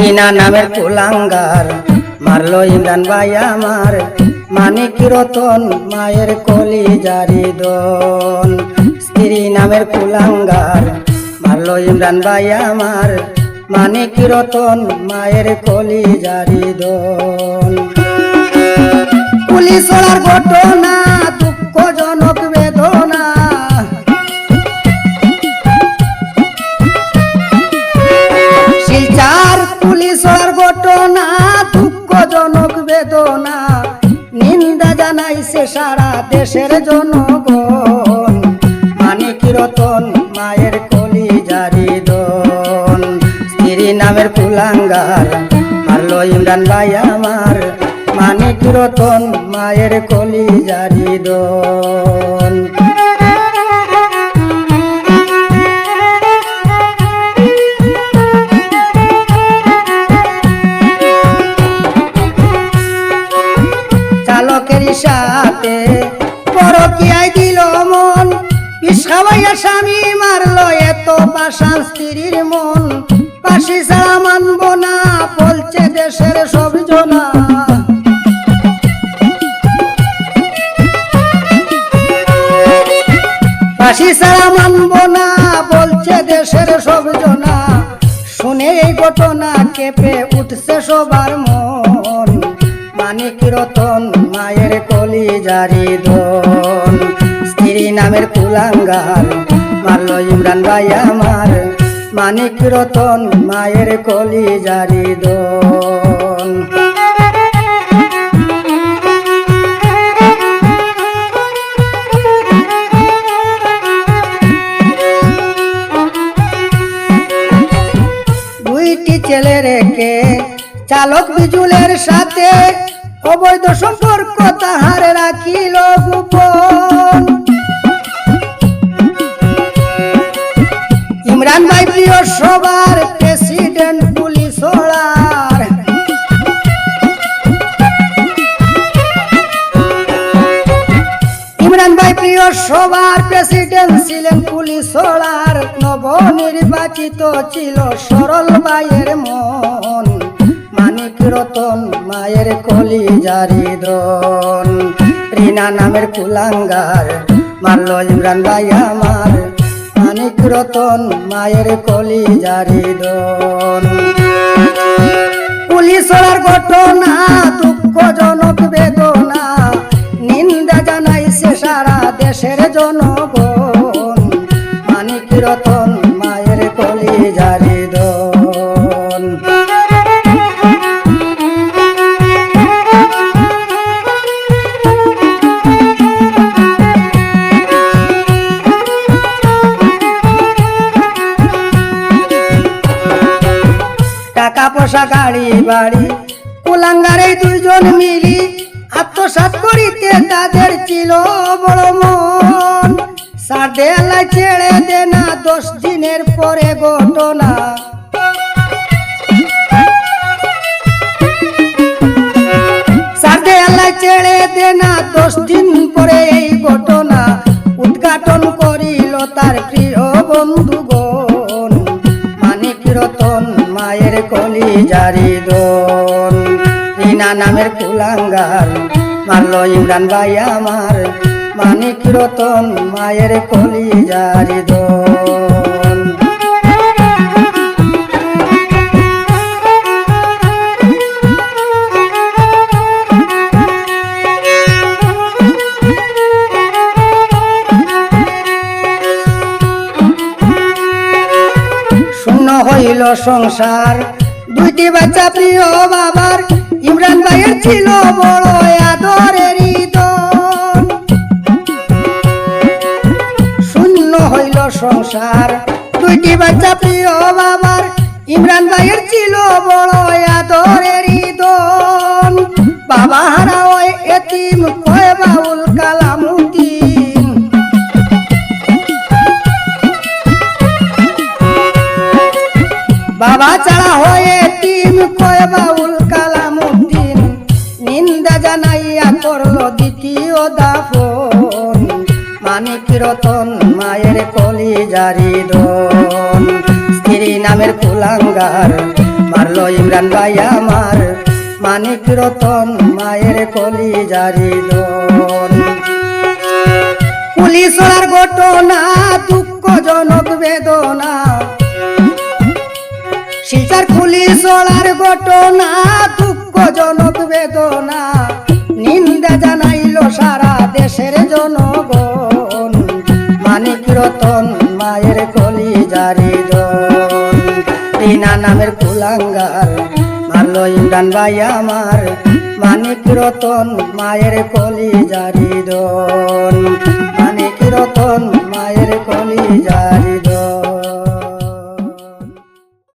রিনা নামের কুলাঙ্গার। মারলো ইমরান ভাই আমার। মানিক রতন মায়ের কলি জারি দন। স্ত্রী নামের কুলাঙ্গার। মারলো ইমরান ভাই আমার। মানিক রতন মায়ের কলি জারি দন। পুলিশ বেদনা, নিন্দা জানাইছে সারা দেশের জনগণ। মানিক রতন মায়ের কলি জারি দন স্ত্রী নামের কুলাঙ্গার মারল ইমরান ভাই আমার। মানিক রতন মায়ের কলি জারি দন সাথে পরকিয়ায় দিল মন। পিসাবাইয়া স্বামী মারলো এত পাশান স্ত্রীর মন। পাশি ছাড়া মানব না বলছে দেশের সব জনা। ফাঁসি ছাড়া মানব না বলছে দেশের সব জনা। শুনে এই ঘটনা কেঁপে উঠছে সবার মন। মানিক রতন মায়ের কলি জারি দন স্ত্রী নামের কুলাঙ্গার, মারল ইমরান ভাই আমার। মানিক রতন, মায়ের কলি জারি দন দুইটি ছেলে রেখে চালক বিজুলের সাথে অবৈধ সম্পর্ক তাহার রাখিল গোপন। ইমরান ভাই প্রিয় সবার প্রেসিডেন্ট পুলিশ ইমরান ভাই প্রিয় সবার প্রেসিডেন্ট ছিলেন পুলিশ ওড়ার নবনির্বাচিত ছিল সরল ভাইয়ের কলি জারি দন। রিনা নামের কুলাঙ্গার, মারল ইমরান ভাই আমার। মানিক রতন মায়ের কলি জারি দন। পুলিশের ঘটনা, দুঃখজনক বেদনা। নিন্দা জানাইছে সারা দেশের জনগণ। মানিক রতন টাকা পয়সা গাড়ি, বাড়ি। কুলাঙ্গারে দুইজন মিলি আত্মসাত করিতে তাদের ছিল বড় মন। সাদেলা ছেড়ে দে না দশ দিনের পরে ঘটনা। সাদেলা ছেড়ে দে না দশ দিন পরে এই ঘটনা। উদ্ঘাটন করিল তার জারি দন রিনা নামের কুলাঙ্গার, মারল ইমরান ভাই আমার। মানিক রতন মায়ের কলি জারি দন শূন্য হইল সংসার দুইটি বাচ্চা প্রিয় বাবার। ইমরান ভাইয়ের ছিল বড় আদরের শূন্য হইল সংসার। দুইটি বাচ্চা প্রিয় বাবার। ইমরান ভাইয়ের ছিল বড় আদরের দন বাবা হারা ওই এতিম কয় বাউল কালামুদ্দিন বাবা ছাড়া হয়ে দাফন, মানিক রতন মায়ের কলি জারি দন। স্ত্রী নামের কুলাঙ্গার, মারল ইমরান ভাই আমার। মানিক রতন মায়ের কলি জারি দন পুলিশর ঘটনা, দুঃখজনক বেদনা। শিলচার পুলিশর ঘটনা, দুঃখজনক বেদনা। নিন্দা জানাইল সারা দেশের জনগণ। মানিক রতন মায়ের কলি জারি রিনা নামের কুলাঙ্গার, মারলো ইমরান ভাই আমার। মানিক রতন মায়ের কলি জারি দন